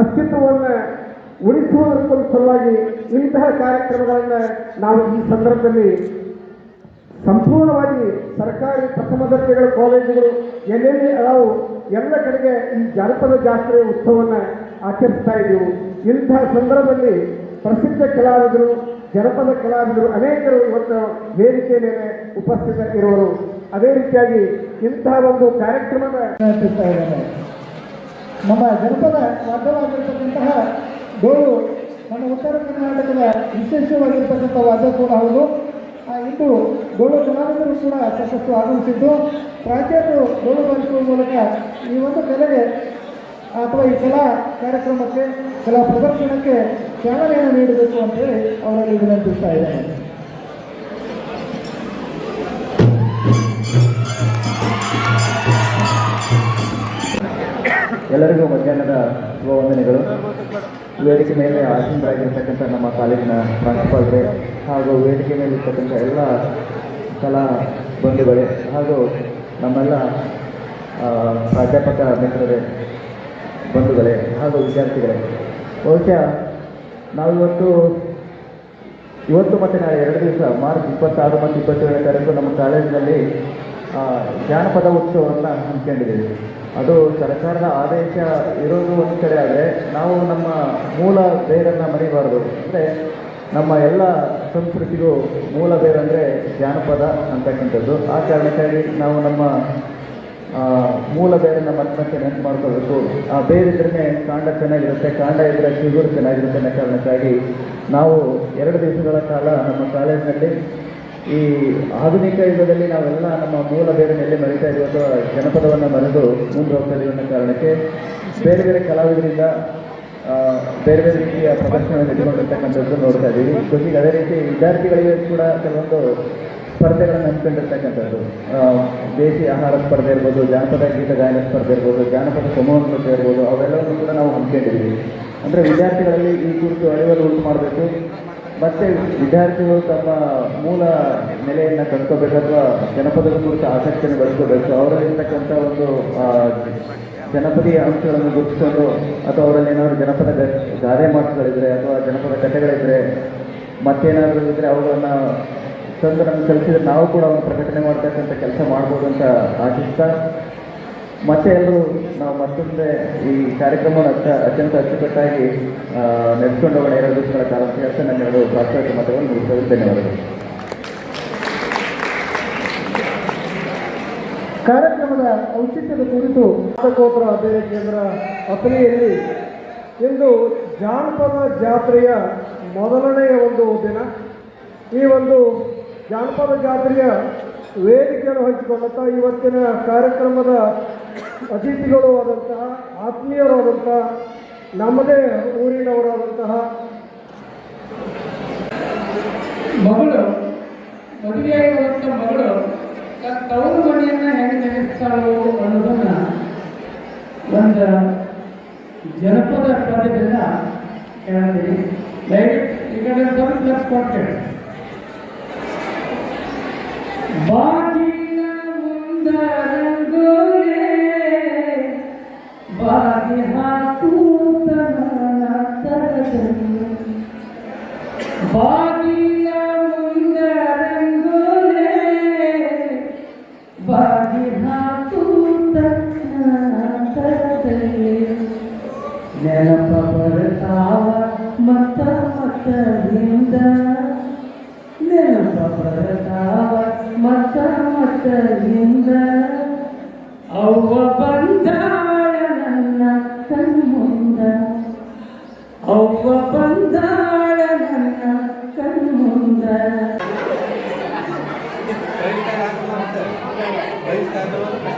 ಅಸ್ತಿತ್ವವನ್ನು ಉಳಿಸುವುದಕ್ಕೂ ಸಲುವಾಗಿ ಇಂತಹ ಕಾರ್ಯಕ್ರಮಗಳನ್ನು ನಾವು ಈ ಸಂದರ್ಭದಲ್ಲಿ ಸಂಪೂರ್ಣವಾಗಿ ಸರ್ಕಾರಿ ಪ್ರಥಮ ದರ್ಜೆಗಳ ಕಾಲೇಜುಗಳು, ಎಲ್ಲೆಲ್ಲಿ ಅದಾವು ಎಲ್ಲ ಕಡೆಗೆ ಈ ಜಾನಪದ ಜಾತ್ರೆ ಉತ್ಸವವನ್ನು ಆಚರಿಸ್ತಾ ಇದ್ದೆವು. ಇಂತಹ ಸಂದರ್ಭದಲ್ಲಿ ಪ್ರಸಿದ್ಧ ಕಲಾವಿದರು ಜನಪದ ಕಲಾವಿದರು ಅನೇಕರು ಇವತ್ತು ವೇದಿಕೆ ಮೇಲೆ ಉಪಸ್ಥಿತ ಇರುವರು ಅದೇ ರೀತಿಯಾಗಿ ಇಂತಹ ಒಂದು ಕಾರ್ಯಕ್ರಮದ ನಡೆಸುತ್ತಾ ಇದ್ದಾರೆ. ನಮ್ಮ ಜನಪದ ವಾದ್ಯವಾಗಿರ್ತಕ್ಕಂತಹ ಡೋಳು ನಮ್ಮ ಉತ್ತರ ಕರ್ನಾಟಕದ ವಿಶೇಷವಾಗಿರ್ತಕ್ಕಂಥ ವಾದ್ಯ ಕೂಡ ಹೌದು. ಇಂದು ಡೋಳು ಕಲಾವಿದರು ಕೂಡ ಸಾಕಷ್ಟು ಆಗಮಿಸಿದ್ದು. ಪ್ರಾಚಾರ್ಯರು ಡೋಳು ಬಳಸುವ ಮೂಲಕ ಈ ಒಂದು ಕಲೆಗೆ ಅಥವಾ ಈ ಕಲಾ ಕಾರ್ಯಕ್ರಮಕ್ಕೆ, ಕಲಾ ಪ್ರದರ್ಶನಕ್ಕೆ ಚಾಲನೆಯನ್ನು ನೀಡಬೇಕು ಅಂತೇಳಿ ಅವರಲ್ಲಿ ವಿನಂತಿಸ್ತಾ ಇದ್ದಾರೆ ಎಲ್ಲರಿಗೂ ಮಧ್ಯಾಹ್ನದ ಶುಭ ವಂದನೆಗಳು ವೇದಿಕೆ ಮೇಲೆ ಆಸೀನರಾಗಿರ್ತಕ್ಕಂಥ ನಮ್ಮ ಕಾಲೇಜಿನ ಪ್ರಾಂಶುಪಾಲರೇ ಹಾಗೂ ವೇದಿಕೆ ಮೇಲೆ ಇರ್ತಕ್ಕಂಥ ಎಲ್ಲ ಕಲಾ ಬಂಧುಗಳೇ ಹಾಗೂ ನಮ್ಮೆಲ್ಲ ಪ್ರಾಧ್ಯಾಪಕ ಮಿತ್ರರೇ ಬಂಧುಗಳೇ, ಹಾಗೂ ವಿದ್ಯಾರ್ಥಿಗಳೇ. ಬಹುಶಃ ನಾವಿವತ್ತು ಇವತ್ತು ಮತ್ತು ನಾಳೆ ಎರಡು ದಿವಸ, ಮಾರ್ಚ್ ಇಪ್ಪತ್ತಾರು ಮತ್ತು ಇಪ್ಪತ್ತೇಳನೇ ತಾರೀಕು ನಮ್ಮ ಕಾಲೇಜಿನಲ್ಲಿ ಜಾನಪದ ಉತ್ಸವವನ್ನು ಹಮ್ಮಿಕೊಂಡಿದ್ದೀವಿ. ಅದು ಸರ್ಕಾರದ ಆದೇಶ ಇರೋದು ಒಂದು ಕಡೆ ಆದರೆ, ನಾವು ನಮ್ಮ ಮೂಲ ಬೇರನ್ನು ಮರಿಬಾರದು. ಅಂದರೆ ನಮ್ಮ ಎಲ್ಲ ಸಂಸ್ಕೃತಿಗೂ ಮೂಲ ಬೇರಂದರೆ ಜಾನಪದ ಅಂತಕ್ಕಂಥದ್ದು. ಆ ಕಾರಣಕ್ಕಾಗಿ ನಾವು ನಮ್ಮ ಮೂಲ ಬೇರನ್ನು ಮತ್ತೆ ಮತ್ತೆ ನೆನಪು ಮಾಡ್ಕೋಬೇಕು ಆ ಬೇರಿದ್ರೇ ಕಾಂಡ ಚೆನ್ನಾಗಿರುತ್ತೆ, ಕಾಂಡ ಇದ್ದರೆ ಚಿಗುರು ಚೆನ್ನಾಗಿರುತ್ತೆ ಅನ್ನೋ ಕಾರಣಕ್ಕಾಗಿ ನಾವು ಎರಡು ದಿವಸಗಳ ಕಾಲ ನಮ್ಮ ಕಾಲೇಜಿನಲ್ಲಿ ಈ ಆಧುನಿಕ ಯುಗದಲ್ಲಿ ನಾವೆಲ್ಲ ನಮ್ಮ ಮೂಲ ಬೇರಿನಲ್ಲಿ ಮರಿತಾ ಇದ್ದೀವಿ ಜನಪದವನ್ನು ಮರೆದು ಮುಂದೆ ಹೋಗ್ತಾ ಅನ್ನೋ ಕಾರಣಕ್ಕೆ ಬೇರೆ ಬೇರೆ ಕಲಾವಿದರಿಂದ ಬೇರೆ ಬೇರೆ ರೀತಿಯ ಪ್ರದರ್ಶನ ಇಟ್ಕೊಂಡಿರ್ತಕ್ಕಂಥದ್ದು ನೋಡ್ತಾ ಇದ್ದೀವಿ. ಜೊತೆಗೆ ಅದೇ ರೀತಿ ವಿದ್ಯಾರ್ಥಿಗಳಿಗೆ ಕೂಡ ಕೆಲವೊಂದು ಸ್ಪರ್ಧೆಗಳನ್ನು ಹಮ್ಮಿಕೊಂಡಿರ್ತಕ್ಕಂಥದ್ದು ದೇಶಿ ಆಹಾರ ಸ್ಪರ್ಧೆ ಇರ್ಬೋದು, ಜಾನಪದ ಗೀತ ಗಾಯನ ಸ್ಪರ್ಧೆ ಇರ್ಬೋದು, ಜಾನಪದ ಸಮೂಹ ಇರ್ಬೋದು, ಅವೆಲ್ಲವನ್ನು ಕೂಡ ನಾವು ಹಮ್ಮಿಕೊಂಡಿದ್ದೀವಿ ಅಂದರೆ ವಿದ್ಯಾರ್ಥಿಗಳಲ್ಲಿ ಈ ಕುರಿತು ಅರಿವನ್ನು ಉಂಟು ಮಾಡಬೇಕು. ಮತ್ತು ವಿದ್ಯಾರ್ಥಿಗಳು ತಮ್ಮ ಮೂಲ ನೆಲೆಯನ್ನು ಕಂಡ್ಕೋಬೇಕು ಅಥವಾ ಜನಪದದ ಕುರಿತು ಆಸಕ್ತಿಯನ್ನು ಬೆಳೆಸ್ಕೋಬೇಕು. ಅವರಲ್ಲಿರ್ತಕ್ಕಂಥ ಒಂದು ಜನಪದೀಯ ಅಂಶಗಳನ್ನು ಗುರುತಿಸೋದು ಅಥವಾ ಅವರಲ್ಲಿ ಏನಾದರೂ ಜನಪದ ಗಾದೆ ಮಾತುಗಳಿದ್ರೆ ಅಥವಾ ಜನಪದ ಕಥೆಗಳಿದ್ರೆ ಮತ್ತೇನಾದರೂ ಇದ್ದರೆ ಅವುಗಳನ್ನು ತಂದು ನಮ್ಗೆ ಕಲಿಸಿದ್ರೆ ನಾವು ಕೂಡ ಒಂದು ಪ್ರಕಟಣೆ ಮಾಡ್ತಕ್ಕಂಥ ಕೆಲಸ ಮಾಡ್ಬೋದು ಅಂತ ಆಶಿಸ್ತಾ ಮತ್ತೆ ಎಲ್ಲರೂ ನಾವು ಮತ್ತೊಂದೇ ಈ ಕಾರ್ಯಕ್ರಮವನ್ನು ಅತ್ಯ ಅತ್ಯಂತ ಅಚ್ಚುಕಟ್ಟಾಗಿ ನಡೆಸ್ಕೊಂಡು ಹೋಗೋಣ. ದಿವಸಗಳ ಕಾಲ ಅಂತ ಹೇಳ್ತಾ ನನ್ನ ಎರಡು ಪ್ರಾಸ್ತಾವಿಕ ಕಾರ್ಯಕ್ರಮದ ಔಚಿತ್ಯದ ಕುರಿತು ಗೋತ್ರ ಅಧ್ಯಯನ ಕೇಂದ್ರ ಅಥಣಿಯಲ್ಲಿ ಇಂದು ಜಾನಪದ ಜಾತ್ರೆಯ ಮೊದಲನೆಯ ಒಂದು ದಿನ. ಈ ಒಂದು ಜಾನಪದ ಜಾತ್ರೆಯ ವೇದಿಕೆಯನ್ನು ಹಂಚಿಕೊಳ್ಳುತ್ತಾ ಇವತ್ತಿನ ಕಾರ್ಯಕ್ರಮದ ಅತಿಥಿಗಳು ಆದಂತಹ ಆತ್ಮೀಯರಾದಂತಹ ನಮ್ಮದೇ ಊರಿನವರಾದಂತಹ ಮಗಳು ಮದುವೆಯಾಗಿರುವಂಥ ಮಗಳು ತವರು ಮನೆಯನ್ನ ಹೆಂಗೆ ನೆನೆಸ್ತಾಳು ಅನ್ನೋದನ್ನ ಒಂದು ಜನಪದ ಪದದಿಂದ ಹೇಳ್ತೀನಿ ದಯವಿಟ್ಟು ಈ ಕಡೆ ಸ್ವಲ್ಪ ಕೊಡ್ತೇವೆ ಬಾಗಿಲ ನೆನಪ ಬರ್ತಾವ ಮತ್ತ ಮತ್ತ ಹಿಂದ ನೆನಪ ಬರ್ತಾವ ಮತ್ತ ಮತ್ತ ಹಿಂದ ಅವ್ವ ಬಂದಾಳ ನನ್ನ ಕಣ್ಮುಂದ ಅವ್ವ ಬಂದಾಳ ನನ್ನ ಕಣ್ಮುಂದ ಬಹಿಷ್ಕಾರ